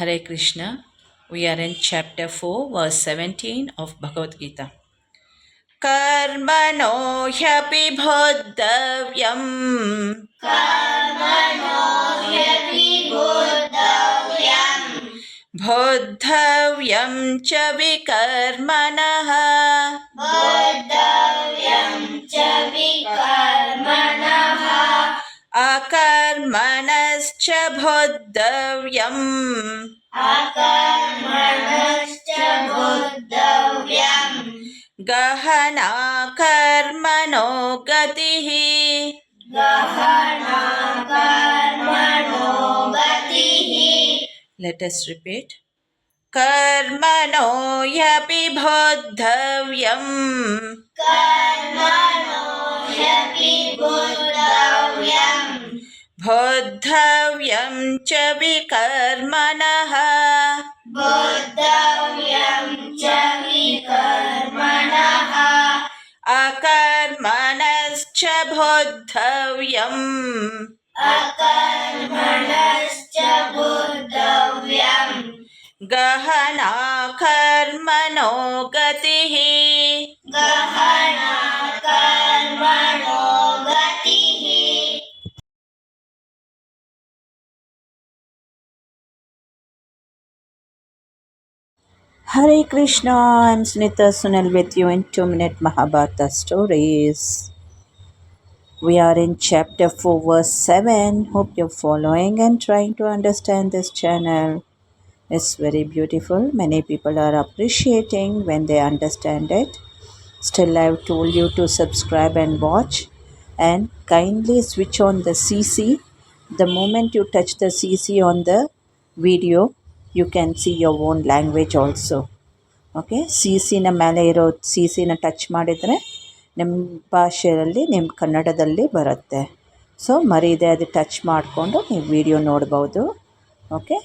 Hare Krishna. We are in chapter 4, verse 17 of Bhagavad Gita. कर्मणो ह्यपि बोद्धव्यम् बोद्धव्यं च विकर्मणः अकर्मणश्च भोद्धव्यम्। गहना कर्मणो गतिः। लेट अस रिपीट कर्मणो यपि बोद्धव्यम् कर्म बोद्धव्यं च विकर्मणः। बोद्धव्यं च विकर्मणः। अकर्मणश्च बोद्धव्यम्। अकर्मणश्च बोद्धव्यम्। गहना कर्मणो गतिः। गहना Hare Krishna, I'm Sunita Sunil with you in 2 Minute Mahabharata Stories. We are in chapter 4, verse 7. Hope you're following and trying to understand this channel. It's very beautiful. Many people are appreciating when they understand it. Still, I've told you to subscribe and watch and kindly switch on the CC. The moment you touch the CC on the video, you can see your own language also. Okay mele iro ಮೇಲೆ ಇರೋ touch ಸಿನ touch ಮಾಡಿದರೆ ನಿಮ್ಮ ಭಾಷೆಯಲ್ಲಿ ನಿಮ್ಮ ಕನ್ನಡದಲ್ಲಿ ಬರುತ್ತೆ so ಮರೀದೆ ಅದು ಟಚ್ ಮಾಡಿಕೊಂಡು ನೀವು ವಿಡಿಯೋ ನೋಡ್ಬೋದು okay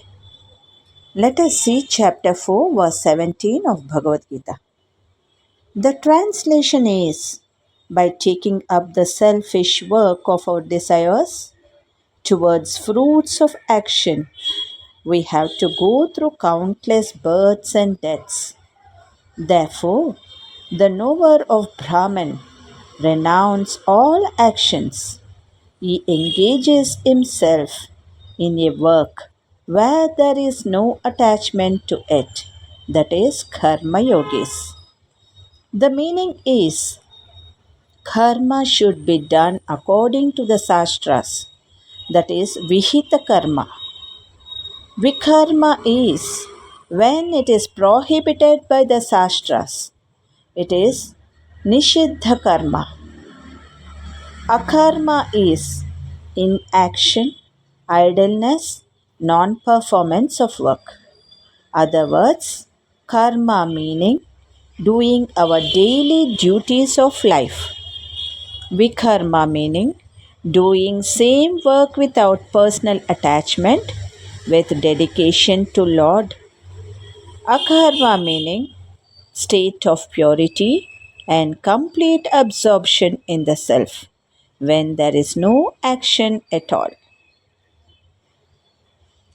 let us see chapter four verse seventeen of Bhagavad Gita The translation is by taking up the selfish work of our desires towards fruits of action, we have to go through countless births and deaths. Therefore, the knower of Brahman renounces all actions. He engages himself in a work where there is no attachment to it, that is, karma yogis. The meaning is karma should be done according to the sastras, that is, vihita karma. Vikarma is when it is prohibited by the sastras, it is nishiddha karma. Akarma is inaction, idleness, non performance of work. Other words, karma meaning doing our daily duties of life. Vikarma meaning doing same work without personal attachment with dedication to Lord. Akarma meaning state of purity and complete absorption in the self when there is no action at all.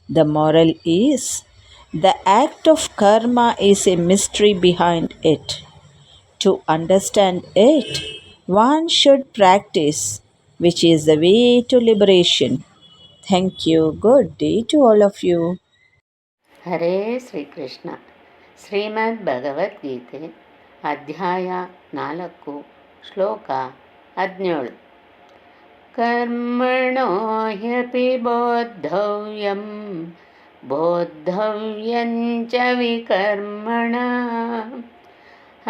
The moral is the act of karma is a mystery behind it. To understand it, one should practice, which is the way to liberation. Thank you. Good day to all of you. ಹರೇ ಶ್ರೀಕೃಷ್ಣ ಶ್ರೀಮದ್ ಭಗವದ್ಗೀತೆ ಅಧ್ಯಾಯ ನಾಲ್ಕು ಶ್ಲೋಕ ಹದಿನೇಳು ಕರ್ಮಣೋ ಹ್ಯಪಿ ಬೋದ್ಧವ್ಯಂ ಬೋದ್ಧವ್ಯಂಚ ವಿಕರ್ಮಣ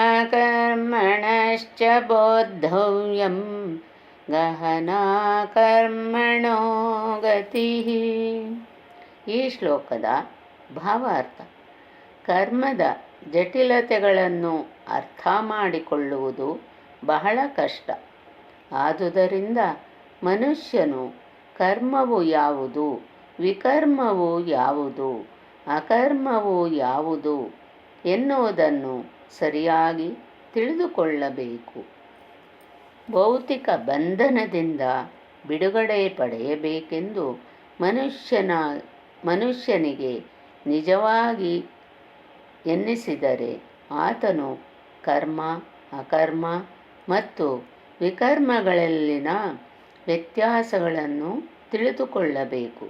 ಅಕರ್ಮಣಶ್ಚ ಬೋದ್ಧವ್ಯಂ ಗಹನಾ ಈ ಶ್ಲೋಕದ ಭಾವಾರ್ಥ, ಕರ್ಮದ ಜಟಿಲತೆಗಳನ್ನು ಅರ್ಥ ಮಾಡಿಕೊಳ್ಳುವುದು ಬಹಳ ಕಷ್ಟ. ಆದುದರಿಂದ ಮನುಷ್ಯನು ಕರ್ಮವು ಯಾವುದು, ವಿಕರ್ಮವು ಯಾವುದು, ಅಕರ್ಮವು ಯಾವುದು ಎನ್ನುವುದನ್ನು ಸರಿಯಾಗಿ ತಿಳಿದುಕೊಳ್ಳಬೇಕು. ಭೌತಿಕ ಬಂಧನದಿಂದ ಬಿಡುಗಡೆ ಪಡೆಯಬೇಕೆಂದು ಮನುಷ್ಯನ, ಮನುಷ್ಯನಿಗೆ ನಿಜವಾಗಿ ಎನ್ನಿಸಿದರೆ ಆತನು ಕರ್ಮ, ಅಕರ್ಮ ಮತ್ತು ವಿಕರ್ಮಗಳಲ್ಲಿನ ವ್ಯತ್ಯಾಸಗಳನ್ನು ತಿಳಿದುಕೊಳ್ಳಬೇಕು.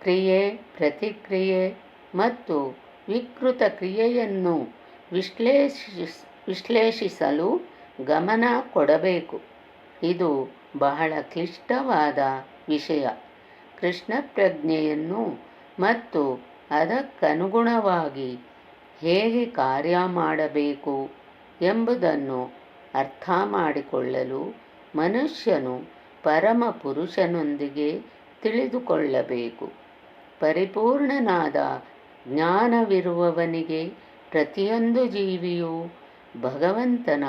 ಕ್ರಿಯೆ, ಪ್ರತಿಕ್ರಿಯೆ ಮತ್ತು ವಿಕೃತ ಕ್ರಿಯೆಯನ್ನು ವಿಶ್ಲೇಷಿಸ್, ವಿಶ್ಲೇಷಿಸಲು ಗಮನ ಕೊಡಬೇಕು. ಇದು ಬಹಳ ಕ್ಲಿಷ್ಟವಾದ ವಿಷಯ. ಕೃಷ್ಣ ಪ್ರಜ್ಞೆಯನ್ನು ಮತ್ತು ಅದಕ್ಕನುಗುಣವಾಗಿ ಹೇಗೆ ಕಾರ್ಯ ಮಾಡಬೇಕು ಎಂಬುದನ್ನು ಅರ್ಥ ಮಾಡಿಕೊಳ್ಳಲು ಮನುಷ್ಯನು ಪರಮ ಪುರುಷನೊಂದಿಗೆ ತಿಳಿದುಕೊಳ್ಳಬೇಕು. ಪರಿಪೂರ್ಣನಾದ ಜ್ಞಾನವಿರುವವನಿಗೆ ಪ್ರತಿಯೊಂದು ಜೀವಿಯೂ ಭಗವಂತನ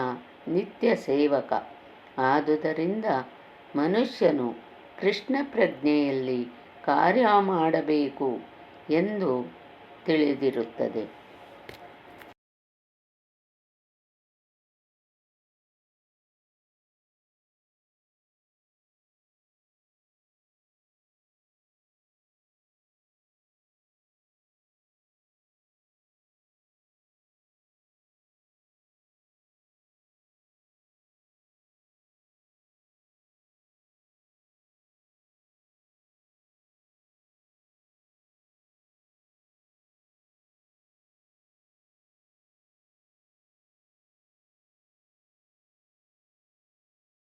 ನಿತ್ಯ ಸೇವಕ. ಆದುದರಿಂದ ಮನುಷ್ಯನು ಕೃಷ್ಣ ಪ್ರಜ್ಞೆಯಲ್ಲಿ ಕಾರ್ಯ ಮಾಡಬೇಕು ಎಂದು ತಿಳಿದಿರುತ್ತದೆ.